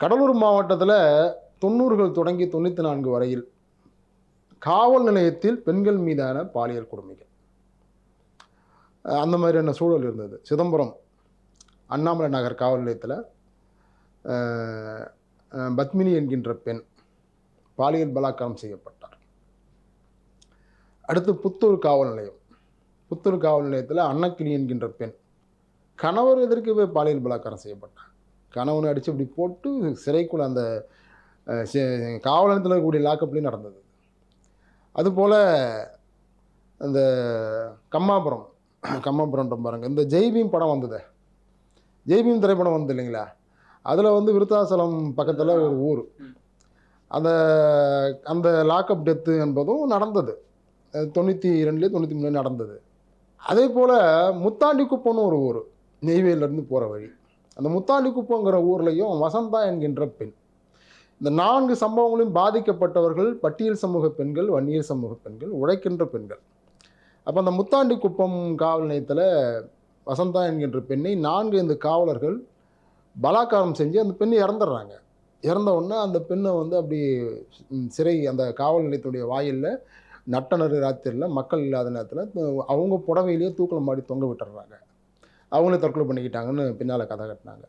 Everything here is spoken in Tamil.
கடலூர் மாவட்டத்தில் தொண்ணூறுகள் தொடங்கி தொண்ணூற்றி நான்கு வரையில் காவல் நிலையத்தில் பெண்கள் மீதான பாலியல் கொடுமைகள். அந்த மாதிரியான சூழல் இருந்தது. சிதம்பரம் அண்ணாமலை நகர் காவல் நிலையத்தில் பத்மினி என்கின்ற பெண் பாலியல் பலாத்காரம் செய்யப்பட்டார். அடுத்து புத்தூர் காவல் நிலையம். புத்தூர் காவல் நிலையத்தில் அன்னக்கிளி என்கின்ற பெண் கணவர் எதிர்க்கவே பாலியல் பலாத்காரம் செய்யப்பட்டார். கணவனை அடித்து இப்படி போட்டு சிறைக்குள்ள அந்த அஹ், காவல் நிலையத்தில் இருக்கக்கூடிய லாக்கப்லேயும் நடந்தது. அதுபோல் அந்த கம்மாபுரம் கம்மாபுரம்ன்ற பாருங்க. இந்த ஜெய்பீம் படம் வந்தது. ஜெய்பீம் திரைப்படம் வந்தது இல்லைங்களா? அதில் வந்து விருத்தாசலம் பக்கத்தில் ஒரு ஊர். அந்த அந்த லாக்அப் டெத்து என்பதும் நடந்தது. தொண்ணூற்றி ரெண்டுலேயே தொண்ணூற்றி மூணு நடந்தது. அதே போல் முத்தாண்டி குப்பம்னு ஒரு ஊர். நெய்வேலியிலேருந்து போகிற வழி. அந்த முத்தாண்டிக்குப்பங்கிற ஊர்லேயும் வசந்தா என்கின்ற பெண். இந்த நான்கு சம்பவங்களையும் பாதிக்கப்பட்டவர்கள் பட்டியல் சமூக பெண்கள் வன்னியர் சமூக பெண்கள் உழைக்கின்ற பெண்கள். அப்போ அந்த முத்தாண்டி குப்பம் காவல் நிலையத்தில் வசந்தா என்கின்ற பெண்ணை நான்கு இந்த காவலர்கள் பலாத்காரம் செஞ்சு அந்த பெண் இறந்துடுறாங்க. இறந்த உடனே அந்த பெண்ணை வந்து அப்படி சிறை அந்த காவல் நிலையத்துடைய வாயிலில் நட்ட ராத்திரியில் மக்கள் இல்லாத நேரத்தில் அவங்க புடவையிலேயே தூக்கில் மாடி தொங்க விட்டுறாங்க அவங்களே தற்கொலை பண்ணிக்கிட்டாங்கன்னு பின்னால் கதை கட்டினாங்க.